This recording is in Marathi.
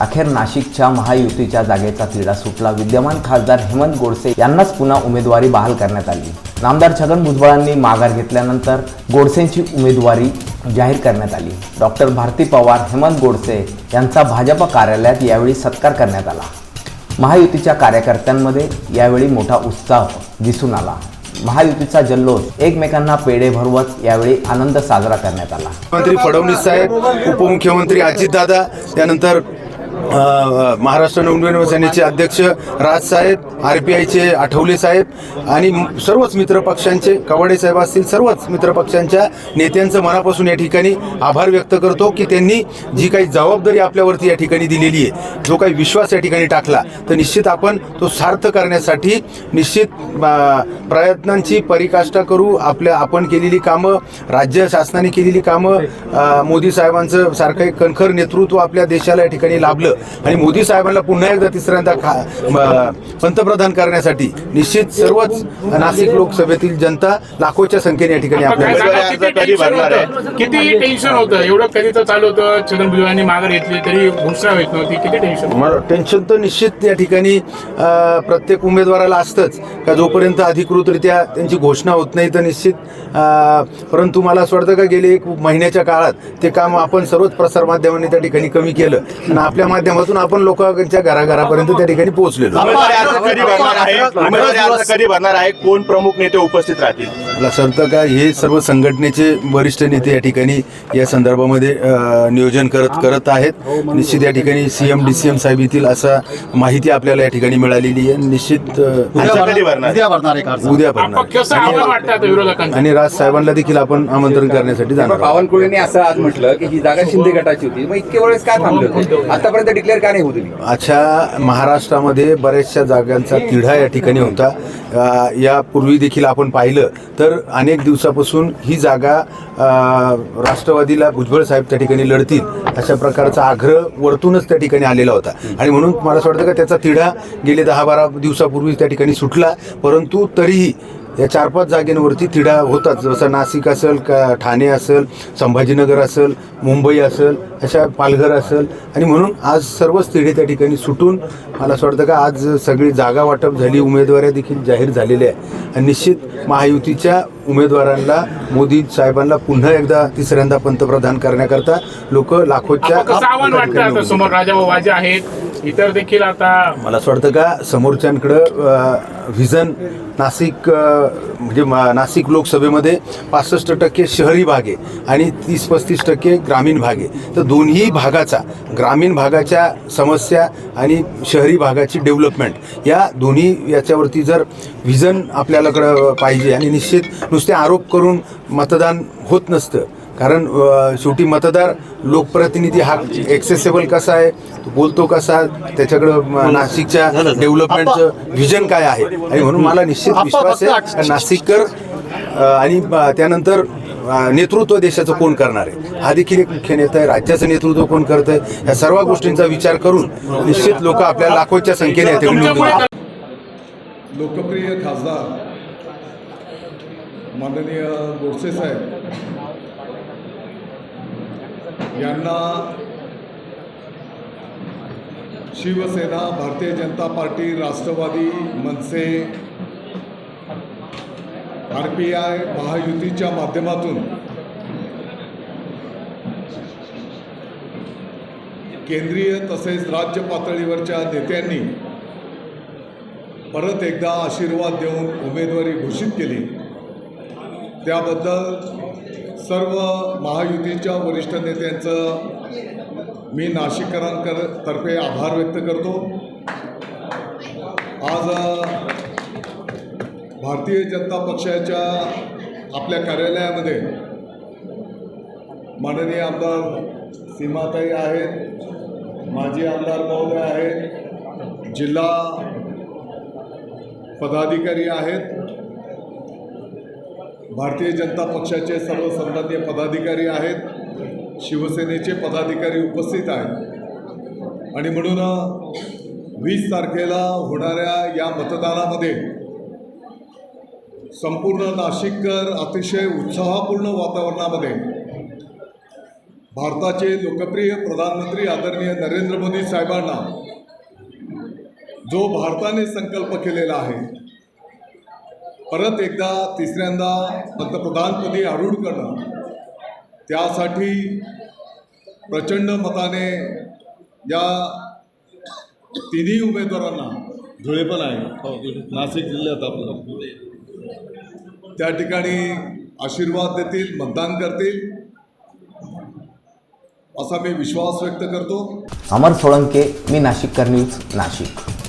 अखेर नाशिकच्या महायुतीच्या जागेचा तिढा सुटला. विद्यमान खासदार हेमंत गोडसे यांनाच पुन्हा उमेदवारी बहाल करण्यात आली. नामदार छगन भुजबळांनी माघार घेतल्यानंतर गोडसेंची उमेदवारी जाहीर करण्यात आली. डॉक्टर भारती पवार हेमंत गोडसे यांचा भाजप कार्यालयात यावेळी सत्कार करण्यात आला. महायुतीच्या कार्यकर्त्यांमध्ये यावेळी मोठा उत्साह दिसून आला. महायुतीचा जल्लोष एकमेकांना पेढे भरवत यावेळी आनंद साजरा करण्यात आला. मुख्यमंत्री फडणवीस साहेब उपमुख्यमंत्री अजितदादा त्यानंतर महाराष्ट्र नवनिर्माण सेनेचे अध्यक्ष राज साहेब आर पी आयचे आठवले साहेब आणि सर्वच मित्र पक्षांचे कवाडे साहेब असतील सर्वच मित्र पक्षांच्या नेत्यांचं मनापासून या ठिकाणी आभार व्यक्त करतो की त्यांनी जी काही जबाबदारी आपल्यावरती या ठिकाणी दिलेली आहे जो काही विश्वास या ठिकाणी टाकला तर निश्चित आपण तो सार्थ करण्यासाठी निश्चित प्रयत्नांची परिकाष्ठा करू. आपल्या आपण केलेली कामं राज्य शासनाने केलेली कामं मोदी साहेबांचं सारखं एक कणखर नेतृत्व आपल्या देशाला या ठिकाणी लाभलं. आणि मोदी साहेबांना पुन्हा एकदा तिसऱ्यांदा खा पंतप्रधान करण्यासाठी निश्चित सर्वच नाशिक लोकसभेतील जनता लाखोच्या संख्येने या ठिकाणी आपल्याला सांगा, किती टेन्शन होतं? किती टेन्शन होतं? एवढं कधी तर चालू होतं? छगन भुजबळांनी माघार घेतली तरी घोषणा होत नव्हती. किती टेन्शन टेन्शन तर निश्चित या ठिकाणी प्रत्येक उमेदवाराला असतंच. का जोपर्यंत अधिकृतरित्या त्यांची घोषणा होत नाही तर निश्चित परंतु मला असं वाटतं का गेले एक महिन्याच्या काळात ते काम आपण सर्वच प्रसारमाध्यमांनी त्या ठिकाणी कमी केलं. आणि आपल्या माध्यमातून आपण लोकांच्या घराघरापर्यंत त्या ठिकाणी पोहोचलेलो. उमेदवारी अर्ज कधी भरणार आहे? उमेदवारी अर्ज कधी भरणार आहे? कोण प्रमुख नेते उपस्थित राहतील? मला वाटतं का हे सर्व संघटनेचे वरिष्ठ नेते या ठिकाणी या संदर्भामध्ये अ, नियोजन करत करत आहेत. निश्चित या ठिकाणी सीएम डी सी एम साहेब येथील असा माहिती आपल्याला या ठिकाणी मिळालेली आहे. निश्चित अ, अर्ज कधी भरणार? उद्या भरणार आहे उद्या विरोधकांना आणि राज साहेबांना देखील आपण आमंत्रण करण्यासाठी जाणार आहोत. बावनकुळेंनी असं आज म्हटलं की ही जागा शिंदे गटाची होती. मग इतके वेळेस काय थांबले? होते आतापर्यंत डिक्लेअर का नाही होती अच्छा महाराष्ट्रामध्ये बऱ्याचशा जागांचा तिढा या ठिकाणी होता. यापूर्वी देखील आपण पाहिलं. तर अनेक दिवसापासून ही जागा राष्ट्रवादीला भुजबळ साहेब त्या ठिकाणी लढतील अशा प्रकारचा आग्रह वरतूनच त्या ठिकाणी आलेला होता. आणि म्हणून मला असं वाटतं का त्याचा तिढा गेले दहा बारा दिवसापूर्वी त्या ठिकाणी सुटला परंतु तरीही या चार पाच जागेंवरती तिढा होताच. जसं नाशिक असेल का ठाणे असेल संभाजीनगर असेल मुंबई असेल अशा पालघर असेल. आणि म्हणून आज सर्वच तिढे त्या ठिकाणी सुटून मला असं वाटतं का आज सगळी जागा वाटप झाली उमेदवाऱ्या देखील जाहीर झालेल्या आहे आणि निश्चित महायुतीच्या उमेदवारांना मोदी साहेबांना पुन्हा एकदा तिसऱ्यांदा पंतप्रधान करण्याकरता लोक लाखोच्या समोर राजाभाऊ वाजे आहेत इतर देखील आता मला असं वाटतं का समोरच्यांकडं व्हिजन नाशिक म्हणजे मा- नाशिक लोकसभेमध्ये पासष्ट टक्के शहरी भाग आहे आणि तीस पस्तीस टक्के ग्रामीण भाग आहे. तर दोन्ही भागाचा ग्रामीण भागाच्या समस्या आणि शहरी भागाची डेव्हलपमेंट या दोन्ही याच्यावरती जर व्हिजन आपल्यालाकडं पाहिजे आणि निश्चित नुसते आरोप करून मतदान होत नसतं कारण शेवटी मतदार लोकप्रतिनिधी हा एक्सेसेबल कसा आहे तो बोलतो कसा त्याच्याकडं म, नाशिकच्या डेव्हलपमेंटचं व्हिजन काय आहे? आणि म्हणून मला निश्चित विश्वास आहे नाशिककर आणि त्यानंतर नेतृत्व देशाचं कोण करणार आहे? हा देखील एक मुख्य नेता आहे राज्याचं नेतृत्व कोण करत आहे या सर्व गोष्टींचा विचार करून निश्चित लोक आपल्या लाखोच्या संख्येने देतात. लोकप्रिय खासदार माननीय गोडसे साहेब यांना Shiv Sena Bharatiya Janata Party Rashtrawadi Manase R P I महायुतीच्या माध्यमातून केंद्रीय तसेच राज्य पातळीवरच्या नेत्यांनी परत एकदा आशीर्वाद देऊन उमेदवारी घोषित केली. त्याबद्दल सर्व महायुतीच्या वरिष्ठ नेत्यांचं मी नाशिककरांकर तर्फे आभार व्यक्त करतो. आज भारतीय जनता पक्षाच्या आपल्या कार्यालयामध्ये माननीय आमदार सीमाताई आहेत माजी आमदार महोदय आहेत जिल्हा पदाधिकारी आहेत भारतीय जनता पक्षाचे सर्व सन्मान्य पदाधिकारी आहेत. शिवसेनेचे पदाधिकारी उपस्थित आहेत. आणि म्हणून वीस तारखेला होणाऱ्या या मतदानामध्ये संपूर्ण नाशिककर अतिशय उत्साहपूर्ण वातावरणामध्ये भारताचे लोकप्रिय प्रधानमंत्री आदरणीय नरेंद्र मोदी साहेबांना जो भारताने संकल्प केलेला आहे परत एकदा तिसऱ्यांदा पंतप्रधानपदी आरूढ करणं त्यासाठी प्रचंड मताने या तिन्ही उमेदवारांना धुळे पण आहे. नाशिक जिल्ह्यात आपलं. त्या ठिकाणी आशीर्वाद देतील मतदान करतील असा मी विश्वास व्यक्त करतो. अमर सोळंके मी नाशिककर न्यूज नाशिक.